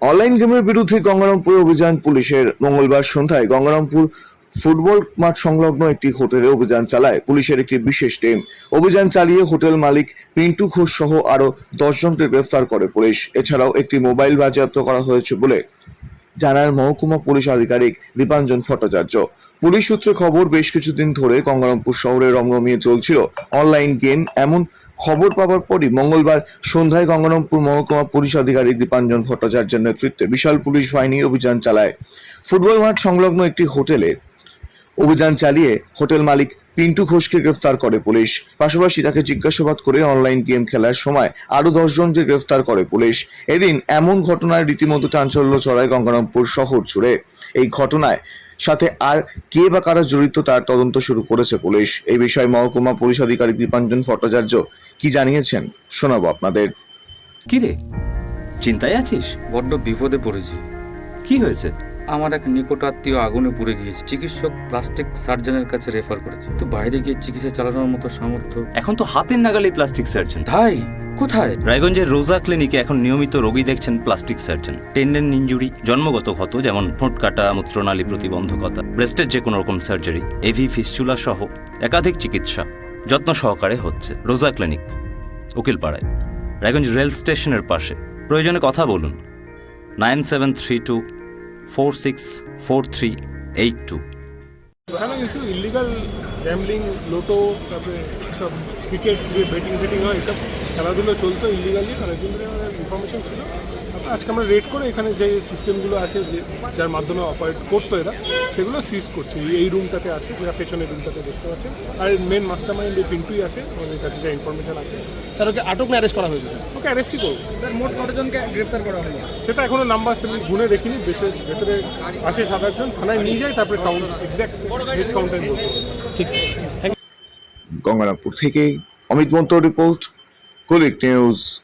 Online গেমের বিরুদ্ধে গঙ্গারামপুরে অভিযান পুলিশের মঙ্গলবার সন্ধ্যায় গঙ্গারামপুর ফুটবল মাঠ সংলগ্ন একটি হোটেলে অভিযান চালায়। পুলিশের একটি বিশেষ টিম। অভিযান চালিয়ে হোটেল মালিক পিন্টু ঘোষ সহ আরও দশজনকে গ্রেফতার করে পুলিশ। এছাড়াও একটি মোবাইল বাজেয়াপ্ত করা হয়েছে বলে জানার মহকুমা পুলিশ আধিকারিক দীপাঞ্জন ভট্টাচার্য। পুলিশ সূত্রে খবর, বেশ কিছুদিন ধরে গঙ্গারামপুর শহরে রমরমিয়ে চলছিল অনলাইন গেম, এমন খবর পাওয়ার পরই মঙ্গলবার সন্ধ্যায় গঙ্গারামপুর মহকুমা পুলিশ আধিকারিক দীপাঞ্জন ভট্টাচার্যের নেতৃত্বে বিশাল পুলিশ বাহিনী অভিযান চালায়। ফুটবল মাঠ সংলগ্ন একটি হোটেলে অভিযান চালিয়ে হোটেল মালিক পিন্টু ঘোষকে গ্রেফতার করে পুলিশ। পাশাপাশি তাকে জিজ্ঞাসাবাদ করে অনলাইন গেম খেলার সময় আরও দশজনকে গ্রেফতার করে পুলিশ। এদিন এমন ঘটনায় রীতিমতো চাঞ্চল্য ছড়ায় গঙ্গারামপুর শহর জুড়ে। এই ঘটনায় সাথে আর কে বা কারা জড়িত তার তদন্ত শুরু করেছে পুলিশ। এই বিষয়ে মহকুমা পুলিশ আধিকারিক দীপাঞ্জন ভট্টাচার্য কি জানিয়েছেন শোনাবো আপনাদের। কি রে চিন্তায় আছিস? বড্ড বিপদে পড়েছি। কি হয়েছে? আমার এক নিকট আত্মীয় আগুনে পুড়ে গিয়েছে। চিকিৎসক প্লাস্টিক সার্জনের কাছে রেফার করেছে। তো বাইরে গিয়ে চিকিৎসা চালানোর মতো সামর্থ্য এখন তো হাতের নাগালে প্লাস্টিক সার্জন। ধাই কোথায়? রায়গঞ্জের রোজা ক্লিনিকে এখন নিয়মিত রোগী দেখছেন প্লাস্টিক সার্জন। টেন্ডেন ইঞ্জুরি জন্মগত ক্ষত যেমন ঠোঁট কাটা মূত্রনালী প্রতিবন্ধকতা ব্রেস্টের যে কোনো রকম সার্জারি এভি ফিস্চুলা সহ একাধিক চিকিৎসা যত্ন সহকারে হচ্ছে রোজা ক্লিনিক উকিলপাড়ায়। রায়গঞ্জ রেল স্টেশনের পাশে। প্রয়োজনে কথা বলুন। Nine seven three two four six four three eight two. কিছু ইলিগাল গ্যামলিং লোটো তারপরে সব ক্রিকেট যে বেটিং ফেটিং হয় এসব খেলাধুলো চলতো ইলিগালি অনেকদিন ধরে আমাদের ইনফরমেশন ছিল। তারপর আজকে আমরা রেড করে এখানে যে সিস্টেমগুলো আছে যে যার মাধ্যমে অপারেট করতো এরা সেগুলো সিজ করছে। এই- রুমটাতে আছে যেটা পেছনের রুমটাতে দেখতে পাচ্ছেন। আর মেন মাস্টার মাইন্ড এই পিন্টুই আছে আমাদের কাছে যা ইনফরমেশন আছে। স্যার ওকে আটক না অ্যারেস্ট করা হয়েছে স্যার? ওকে অ্যারেস্টই করব স্যার মোট কতজনকে গ্রেফতার করা হলো? সেটা এখনও নাম্বার সেমি গুনে দেখিনি দেশের ভেতরে আছে সাত আটজন। থানায় নিয়ে যায় তারপরে কাউন্ট এক্স্যাক্ট হেড কাউন্টার বলতে হবে ঠিক থ্যাংক গঙ্গারামপুর থেকে অমিত মন্ত্র রিপোর্ট coletâneos